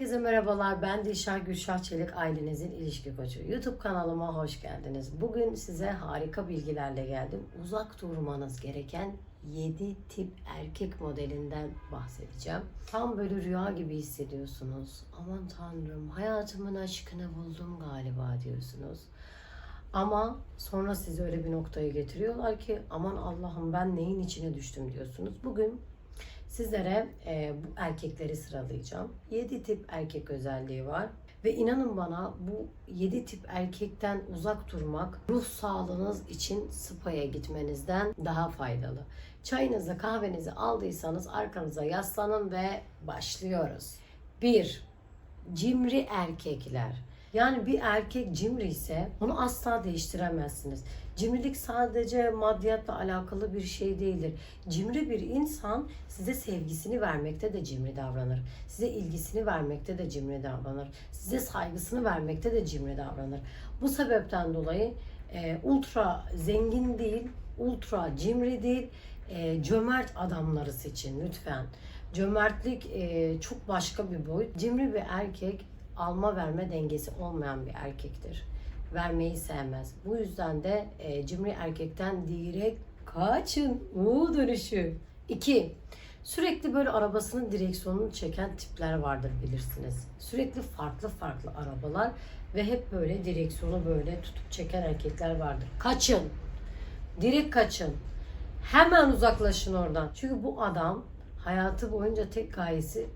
Herkese merhabalar. Ben Dilşah Gülşah Çelik ailenizin ilişki koçu. YouTube kanalıma hoş geldiniz. Bugün size harika bilgilerle geldim. Uzak durmanız gereken 7 tip erkek modelinden bahsedeceğim. Tam böyle rüya gibi hissediyorsunuz. Aman tanrım hayatımın aşkını buldum galiba diyorsunuz. Ama sonra sizi öyle bir noktaya getiriyorlar ki aman Allah'ım ben neyin içine düştüm diyorsunuz. Bugün Sizlere e, bu erkekleri sıralayacağım. 7 tip erkek özelliği var. Ve inanın bana bu 7 tip erkekten uzak durmak ruh sağlığınız için spa'ya gitmenizden daha faydalı. Çayınızı kahvenizi aldıysanız arkanıza yaslanın ve başlıyoruz. 1. Cimri erkekler. Yani bir erkek cimri ise onu asla değiştiremezsiniz. Cimrilik sadece maddiyatla alakalı bir şey değildir. Cimri bir insan size sevgisini vermekte de cimri davranır. Size ilgisini vermekte de cimri davranır. Size saygısını vermekte de cimri davranır. Bu sebepten dolayı e, ultra zengin değil, ultra cimri değil, e, cömert adamları seçin lütfen. Cömertlik e, çok başka bir boyut. Cimri bir erkek alma verme dengesi olmayan bir erkektir. Vermeyi sevmez. Bu yüzden de e, cimri erkekten direkt kaçın. U dönüşü. 2. Sürekli böyle arabasının direksiyonunu çeken tipler vardır bilirsiniz. Sürekli farklı farklı arabalar ve hep böyle direksiyonu böyle tutup çeken erkekler vardır. Kaçın. Direkt kaçın. Hemen uzaklaşın oradan. Çünkü bu adam hayatı boyunca tek gayesi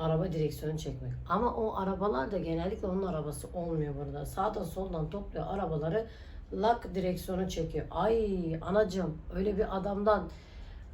araba direksiyonu çekmek. Ama o arabalar da genellikle onun arabası olmuyor burada. Sağdan soldan topluyor arabaları lak direksiyonu çekiyor. Ay anacığım öyle bir adamdan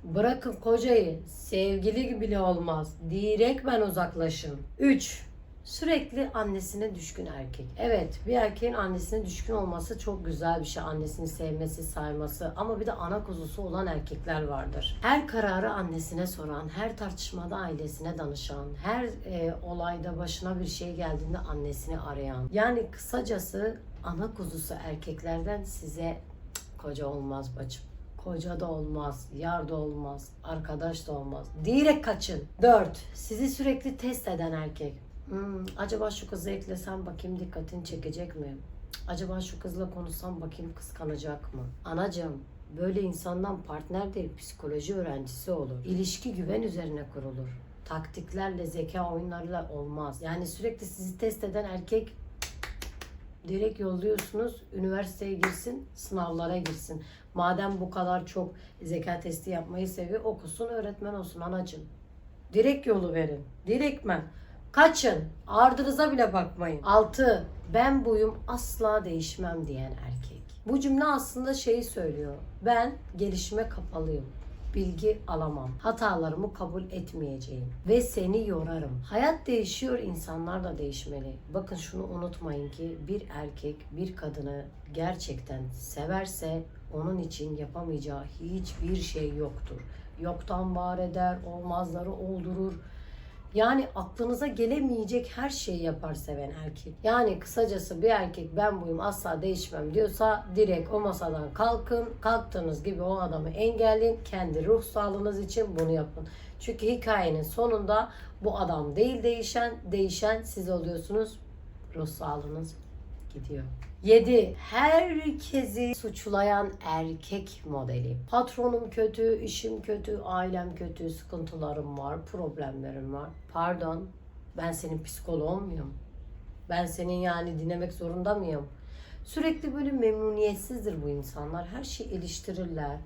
bırakın kocayı sevgili bile olmaz. Direkt ben uzaklaşın. 3. Sürekli annesine düşkün erkek. Evet bir erkeğin annesine düşkün olması çok güzel bir şey. Annesini sevmesi, sayması ama bir de ana kuzusu olan erkekler vardır. Her kararı annesine soran, her tartışmada ailesine danışan, her e, olayda başına bir şey geldiğinde annesini arayan. Yani kısacası ana kuzusu erkeklerden size "Cık, koca olmaz bacım. Koca da olmaz, yar da olmaz, arkadaş da olmaz. Direkt kaçın. 4. Sizi sürekli test eden erkek. Hmm, acaba şu kızı eklesem bakayım dikkatini çekecek mi? Acaba şu kızla konuşsam bakayım kıskanacak mı? Anacığım böyle insandan partner değil psikoloji öğrencisi olur. İlişki güven üzerine kurulur. Taktiklerle, zeka oyunlarıyla olmaz. Yani sürekli sizi test eden erkek direkt yolluyorsunuz. Üniversiteye girsin, sınavlara girsin. Madem bu kadar çok zeka testi yapmayı seviyor, okusun, öğretmen olsun anacığım. Direkt yolu verin. Direktmen. Kaçın. Ardınıza bile bakmayın. 6. Ben buyum asla değişmem diyen erkek. Bu cümle aslında şeyi söylüyor. Ben gelişime kapalıyım. Bilgi alamam. Hatalarımı kabul etmeyeceğim. Ve seni yorarım. Hayat değişiyor, insanlar da değişmeli. Bakın şunu unutmayın ki bir erkek bir kadını gerçekten severse onun için yapamayacağı hiçbir şey yoktur. Yoktan var eder, olmazları oldurur. Yani aklınıza gelemeyecek her şeyi yapar seven erkek. Yani kısacası bir erkek ben buyum asla değişmem diyorsa direkt o masadan kalkın. Kalktığınız gibi o adamı engelleyin. Kendi ruh sağlığınız için bunu yapın. Çünkü hikayenin sonunda bu adam değil değişen, değişen siz oluyorsunuz. Ruh sağlığınız gidiyor. 7. Herkesi suçlayan erkek modeli. Patronum kötü, işim kötü, ailem kötü, sıkıntılarım var, problemlerim var. Pardon, ben senin psikoloğun muyum? Ben senin yani dinlemek zorunda mıyım? Sürekli böyle memnuniyetsizdir bu insanlar. Her şeyi eleştirirler.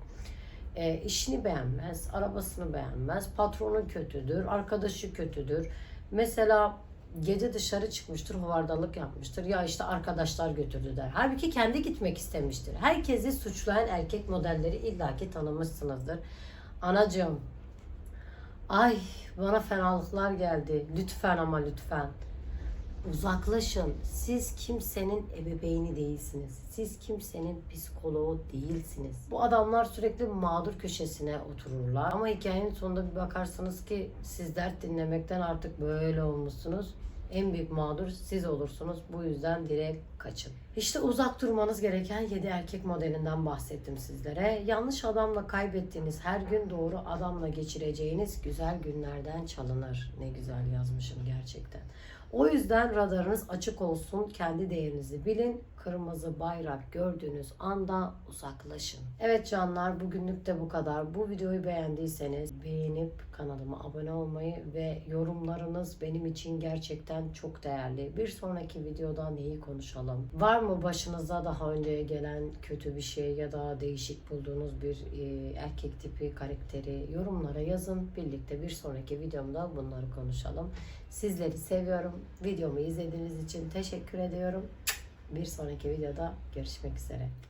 E, işini beğenmez, arabasını beğenmez, patronu kötüdür, arkadaşı kötüdür. Mesela gece dışarı çıkmıştır, hovardalık yapmıştır. Ya işte arkadaşlar götürdü der. Halbuki kendi gitmek istemiştir. Herkesi suçlayan erkek modelleri illaki tanımışsınızdır. Anacığım, ay bana fenalıklar geldi. Lütfen ama lütfen. Uzaklaşın. Siz kimsenin ebeveyni değilsiniz. Siz kimsenin psikoloğu değilsiniz. Bu adamlar sürekli mağdur köşesine otururlar. Ama hikayenin sonunda bir bakarsınız ki siz dert dinlemekten artık böyle olmuşsunuz. En büyük mağdur siz olursunuz. Bu yüzden direkt kaçın. İşte uzak durmanız gereken 7 erkek modelinden bahsettim sizlere. Yanlış adamla kaybettiğiniz her gün doğru adamla geçireceğiniz güzel günlerden çalınır. Ne güzel yazmışım gerçekten. O yüzden radarınız açık olsun. Kendi değerinizi bilin. Kırmızı bayrak gördüğünüz anda uzaklaşın. Evet canlar bugünlük de bu kadar. Bu videoyu beğendiyseniz beğenip kanalıma abone olmayı ve yorumlarınız benim için gerçekten çok değerli. Bir sonraki videoda neyi konuşalım? Var mı başınıza daha önce gelen kötü bir şey ya da değişik bulduğunuz bir e, erkek tipi karakteri yorumlara yazın. Birlikte bir sonraki videomda bunları konuşalım. Sizleri seviyorum. Videomu izlediğiniz için teşekkür ediyorum. Bir sonraki videoda görüşmek üzere.